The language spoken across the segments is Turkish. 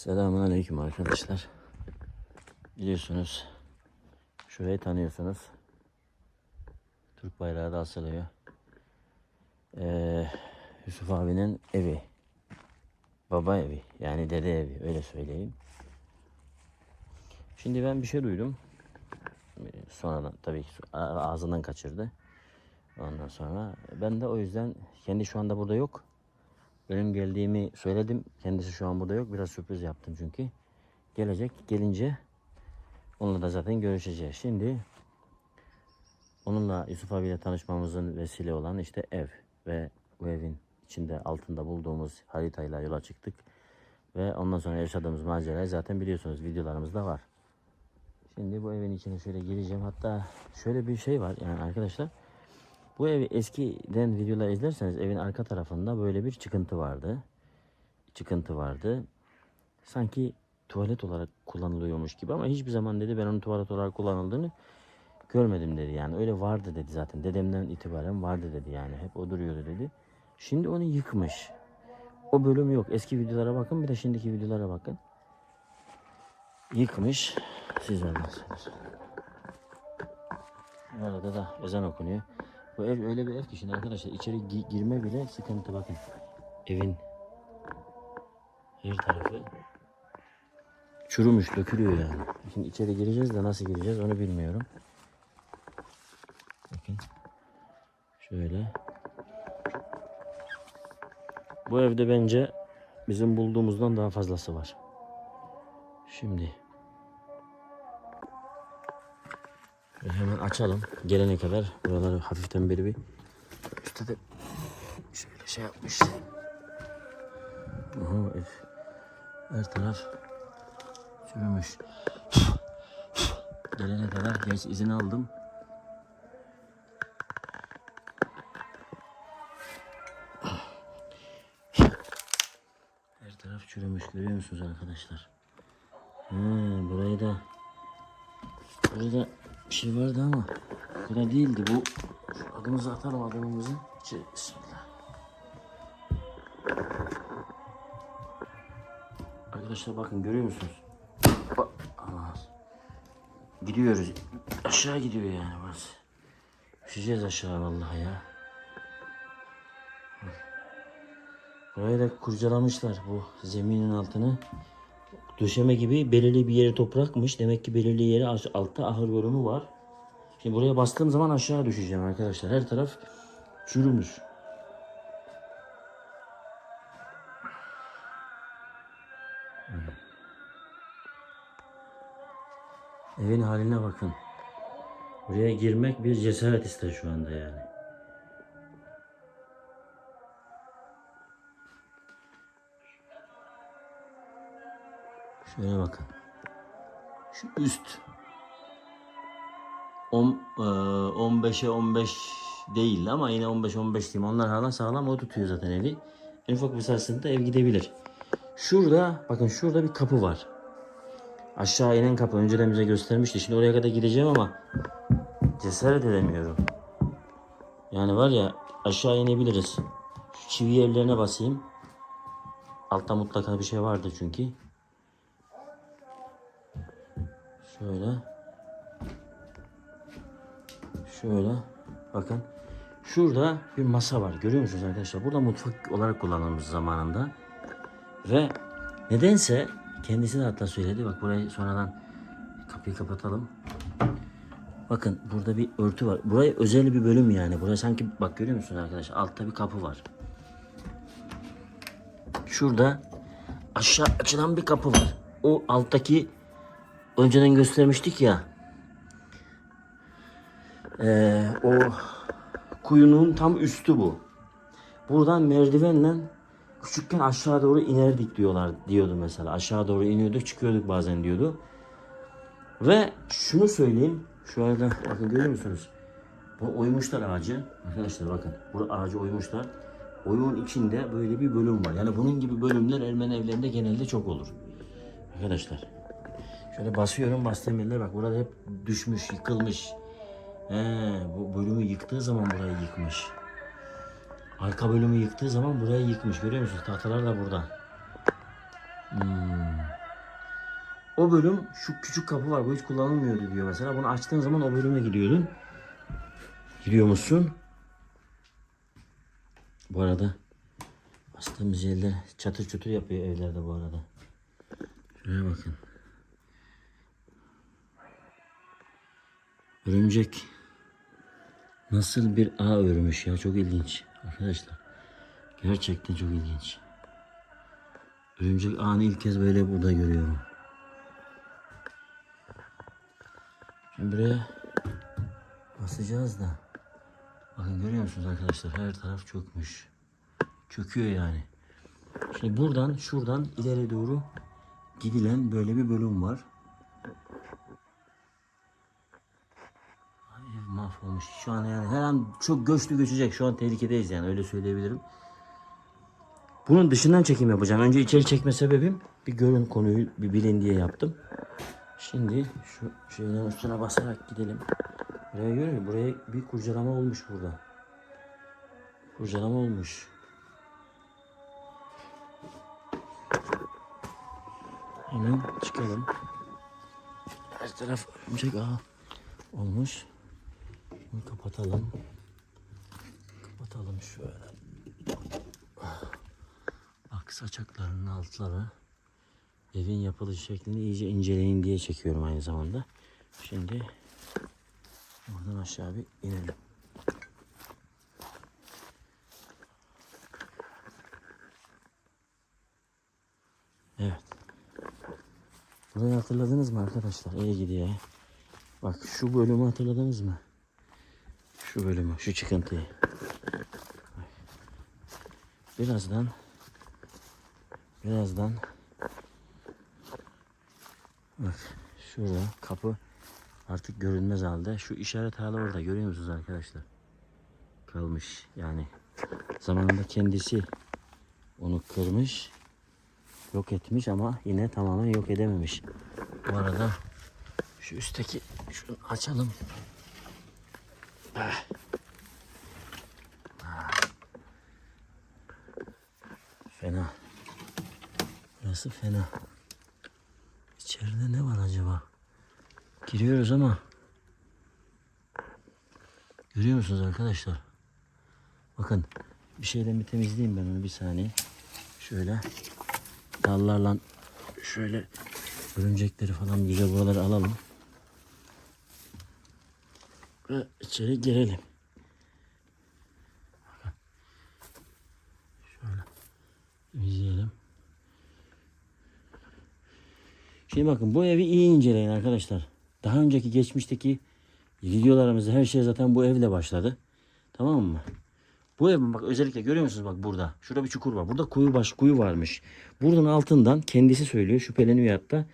Selamun Aleyküm arkadaşlar. Biliyorsunuz şurayı tanıyorsunuz. Türk bayrağı da asılıyor. Ee, Yusuf abinin evi. Baba evi yani dede evi öyle söyleyeyim. Şimdi ben bir şey duydum. Sonradan tabii ki ağzından kaçırdı. Ondan sonra ben de o yüzden kendi şu anda burada yok. Benim geldiğimi söyledim. Kendisi şu an burada yok. Biraz sürpriz yaptım çünkü. Gelecek. Gelince onunla da zaten görüşeceğiz. Şimdi onunla Yusuf abiyle tanışmamızın vesile olan işte ev ve bu evin içinde altında bulduğumuz haritayla yola çıktık. Ve ondan sonra yaşadığımız macerayı zaten biliyorsunuz videolarımızda var. Şimdi bu evin içine şöyle gireceğim. Hatta şöyle bir şey var yani arkadaşlar. Bu evi eskiden videolar izlerseniz evin arka tarafında böyle bir çıkıntı vardı. Çıkıntı vardı. Sanki tuvalet olarak kullanılıyormuş gibi ama hiçbir zaman dedi ben onun tuvalet olarak kullanıldığını görmedim dedi. Yani öyle vardı dedi zaten. Dedemden itibaren vardı dedi yani. Hep o duruyordu dedi. Şimdi onu yıkmış. O bölüm yok. Eski videolara bakın bir de şimdiki videolara bakın. Yıkmış. Sizler nasılsınız? Bu arada da ezan okunuyor. Bu ev öyle bir ev ki şimdi arkadaşlar içeri gi- girme bile sıkıntı bakın. Evin her tarafı çürümüş, dökülüyor yani. Şimdi içeri gireceğiz de nasıl gireceğiz onu bilmiyorum. Bakın. Şöyle. Bu evde bence bizim bulduğumuzdan daha fazlası var. Şimdi hemen açalım. Gelene kadar buraları hafiften beri bir üstte de şöyle şey yapmış. Oho. Her taraf çürümüş. Gelene kadar geç izin aldım. Her taraf çürümüş görüyor musunuz arkadaşlar? Hmm, burayı da Burada bir şey vardı ama burada değildi bu. Şu adımızı atalım adımımızı. Bismillah. Arkadaşlar bakın görüyor musunuz? Allah. Gidiyoruz. Aşağı gidiyor yani burası. Düşeceğiz aşağı vallahi ya. Burayı da kurcalamışlar bu zeminin altını. Döşeme gibi belirli bir yeri toprakmış. Demek ki belirli yeri aş- altta ahır bölümü var. Şimdi buraya bastığım zaman aşağı düşeceğim arkadaşlar. Her taraf çürümüş. Evin haline bakın. Buraya girmek bir cesaret ister şu anda yani. Şöyle bakın. Şu üst 10 e, 15'e 15 değil ama yine 15 15 diyeyim. Onlar hala sağlam o tutuyor zaten evi. En ufak bir sarsıntı ev gidebilir. Şurada bakın şurada bir kapı var. Aşağı inen kapı önceden bize göstermişti. Şimdi oraya kadar gideceğim ama cesaret edemiyorum. Yani var ya aşağı inebiliriz. Şu çivi yerlerine basayım. Altta mutlaka bir şey vardı çünkü. Şöyle. Şöyle. Bakın. Şurada bir masa var. Görüyor musunuz arkadaşlar? Burada mutfak olarak kullanılmış zamanında. Ve nedense kendisi de hatta söyledi. Bak burayı sonradan kapıyı kapatalım. Bakın burada bir örtü var. Burayı özel bir bölüm yani. Buraya sanki bak görüyor musunuz arkadaşlar? Altta bir kapı var. Şurada aşağı açılan bir kapı var. O alttaki önceden göstermiştik ya. Ee, o kuyunun tam üstü bu. Buradan merdivenle küçükken aşağı doğru inerdik diyorlar diyordu mesela. Aşağı doğru iniyorduk çıkıyorduk bazen diyordu. Ve şunu söyleyeyim. Arada bakın görüyor musunuz? Bu oymuşlar ağacı. Arkadaşlar bakın. Bu ağacı oymuşlar. Oyun içinde böyle bir bölüm var. Yani bunun gibi bölümler Ermeni evlerinde genelde çok olur. Arkadaşlar. Şöyle basıyorum bastığım yerler bak burada hep düşmüş, yıkılmış. He, bu bölümü yıktığı zaman burayı yıkmış. Arka bölümü yıktığı zaman burayı yıkmış. Görüyor musunuz? Tahtalar da burada. Hmm. O bölüm şu küçük kapı var. Bu hiç kullanılmıyordu diyor mesela. Bunu açtığın zaman o bölüme gidiyordun. Gidiyor musun? Bu arada bastığımız yerler çatır çutur yapıyor evlerde bu arada. Şuraya bakın. Örümcek nasıl bir ağ örmüş ya çok ilginç arkadaşlar. Gerçekten çok ilginç. Örümcek ağını ilk kez böyle burada görüyorum. Şimdi buraya basacağız da. Bakın görüyor musunuz arkadaşlar her taraf çökmüş. Çöküyor yani. Şimdi buradan şuradan ileri doğru gidilen böyle bir bölüm var. Mahvolmuş. Şu an yani her an çok göçlü göçecek. Şu an tehlikedeyiz yani öyle söyleyebilirim. Bunun dışından çekim yapacağım. Önce içeri çekme sebebim bir görün konuyu bir bilin diye yaptım. Şimdi şu şeylerin üstüne basarak gidelim. Buraya görüyor musun? Buraya bir kurcalama olmuş burada. Kurcalama olmuş. Hemen çıkalım. Her taraf örümcek ağı olmuş. Bunu kapatalım. Kapatalım şöyle. Bak saçaklarının altları evin yapılış şeklini iyice inceleyin diye çekiyorum aynı zamanda. Şimdi buradan aşağı bir inelim. Evet. Burayı hatırladınız mı arkadaşlar? İyi gidiyor. Bak şu bölümü hatırladınız mı? Şu bölümü, şu çıkıntıyı. Birazdan birazdan bak şurada kapı artık görünmez halde. Şu işaret hala orada görüyor musunuz arkadaşlar? Kalmış yani. Zamanında kendisi onu kırmış yok etmiş ama yine tamamen yok edememiş. Bu arada şu üstteki şunu açalım. Ah. Fena. Burası fena. İçeride ne var acaba? Giriyoruz ama Görüyor musunuz arkadaşlar? Bakın bir şeyden bir temizleyeyim ben onu bir saniye. Şöyle dallarla şöyle örümcekleri falan güzel buraları alalım. Ve içeri girelim. Şöyle izleyelim. Şimdi bakın bu evi iyi inceleyin arkadaşlar. Daha önceki geçmişteki videolarımızda her şey zaten bu evle başladı. Tamam mı? Bu ev bak özellikle görüyor musunuz bak burada. Şurada bir çukur var. Burada kuyu baş kuyu varmış. Buradan altından kendisi söylüyor şüpheleniyor hatta.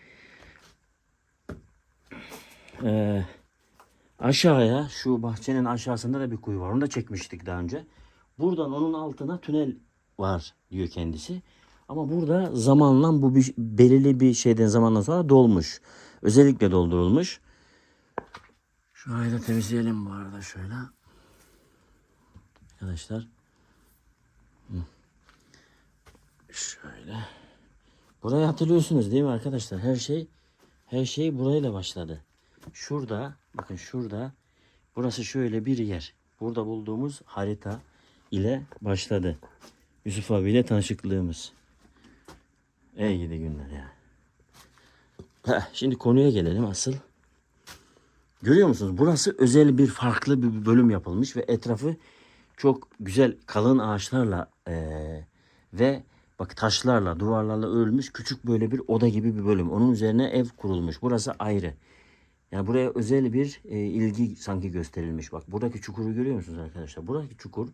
Ee, aşağıya şu bahçenin aşağısında da bir kuyu var. Onu da çekmiştik daha önce. Buradan onun altına tünel var diyor kendisi. Ama burada zamanla bu bir, belirli bir şeyden zamandan sonra dolmuş. Özellikle doldurulmuş. Şurayı da temizleyelim bu arada şöyle. Arkadaşlar. Şöyle. Burayı hatırlıyorsunuz değil mi arkadaşlar? Her şey her şey burayla başladı. Şurada bakın şurada burası şöyle bir yer. Burada bulduğumuz harita ile başladı. Yusuf abiyle tanışıklığımız. Ey gidi günler ya. Heh, şimdi konuya gelelim asıl. Görüyor musunuz? Burası özel bir farklı bir bölüm yapılmış ve etrafı çok güzel kalın ağaçlarla eee, ve bak taşlarla, duvarlarla örülmüş küçük böyle bir oda gibi bir bölüm. Onun üzerine ev kurulmuş. Burası ayrı. Yani buraya özel bir e, ilgi sanki gösterilmiş. Bak buradaki çukuru görüyor musunuz arkadaşlar? Buradaki çukur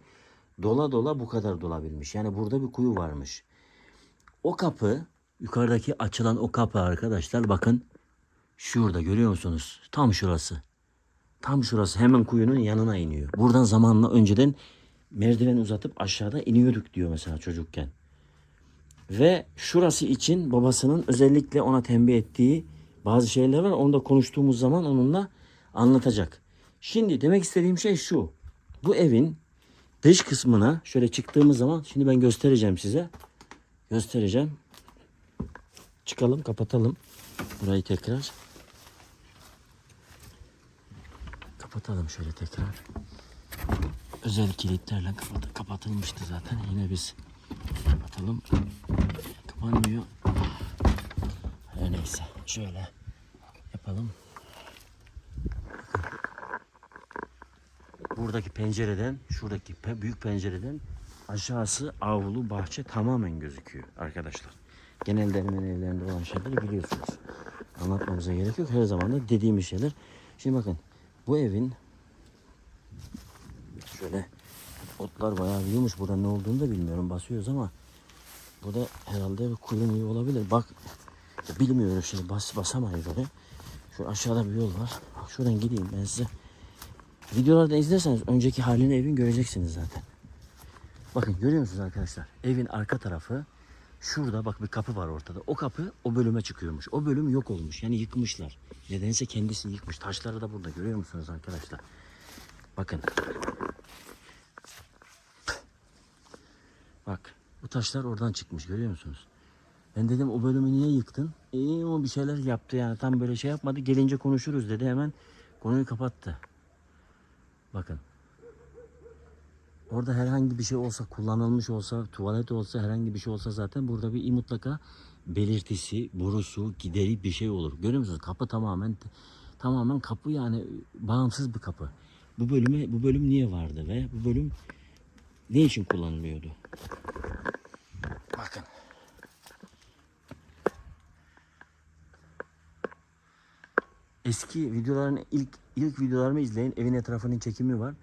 dola dola bu kadar dolabilmiş. Yani burada bir kuyu varmış. O kapı yukarıdaki açılan o kapı arkadaşlar bakın şurada görüyor musunuz? Tam şurası. Tam şurası hemen kuyunun yanına iniyor. Buradan zamanla önceden merdiven uzatıp aşağıda iniyorduk diyor mesela çocukken. Ve şurası için babasının özellikle ona tembih ettiği bazı şeyler var. Onu da konuştuğumuz zaman onunla anlatacak. Şimdi demek istediğim şey şu. Bu evin dış kısmına şöyle çıktığımız zaman şimdi ben göstereceğim size. Göstereceğim. çıkalım kapatalım. Burayı tekrar. Kapatalım şöyle tekrar. Özel kilitlerle kapat kapatılmıştı zaten. Yine biz kapatalım. Kapanmıyor. Her neyse şöyle yapalım. Buradaki pencereden, şuradaki büyük pencereden aşağısı avlu, bahçe tamamen gözüküyor arkadaşlar. Genelde hemen evlerinde olan şeyleri biliyorsunuz. Anlatmamıza gerek yok. Her zaman da dediğimiz şeyler. Şimdi bakın bu evin şöyle otlar bayağı büyümüş. Burada ne olduğunu da bilmiyorum. Basıyoruz ama bu da herhalde bir kuyum iyi olabilir. Bak bilmiyorum şimdi bas basamayız oraya. Şu aşağıda bir yol var. Bak şuradan gideyim ben size. Videolarda izlerseniz önceki halini evin göreceksiniz zaten. Bakın görüyor musunuz arkadaşlar? Evin arka tarafı şurada bak bir kapı var ortada. O kapı o bölüme çıkıyormuş. O bölüm yok olmuş. Yani yıkmışlar. Nedense kendisi yıkmış. Taşları da burada görüyor musunuz arkadaşlar? Bakın. Bak bu taşlar oradan çıkmış görüyor musunuz? Ben dedim o bölümü niye yıktın? İyi o bir şeyler yaptı yani tam böyle şey yapmadı. Gelince konuşuruz dedi hemen konuyu kapattı. Bakın. Orada herhangi bir şey olsa, kullanılmış olsa, tuvalet olsa, herhangi bir şey olsa zaten burada bir mutlaka belirtisi, borusu, gideri bir şey olur. Görüyor musunuz? Kapı tamamen tamamen kapı yani bağımsız bir kapı. Bu bölüme bu bölüm niye vardı ve bu bölüm ne için kullanılıyordu? Bakın. Eski videoların ilk ilk videolarımı izleyin. Evin etrafının çekimi var.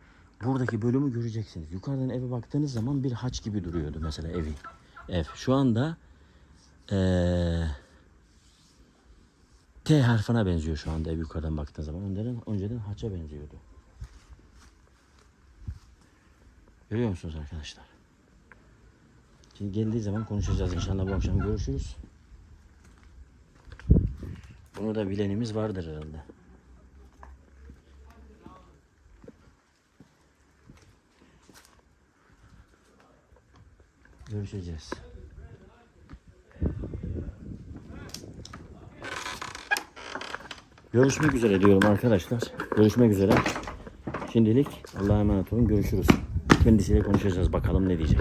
Buradaki bölümü göreceksiniz. Yukarıdan eve baktığınız zaman bir haç gibi duruyordu mesela evi. Ev. Şu anda eee, T harfine benziyor şu anda ev yukarıdan baktığın zaman. Önceden, önceden haça benziyordu. Görüyor musunuz arkadaşlar? Şimdi geldiği zaman konuşacağız inşallah bu akşam görüşürüz. Bunu da bilenimiz vardır herhalde. Görüşeceğiz. Görüşmek üzere diyorum arkadaşlar. Görüşmek üzere. Şimdilik Allah'a emanet olun. Görüşürüz. Kendisiyle konuşacağız. Bakalım ne diyecek.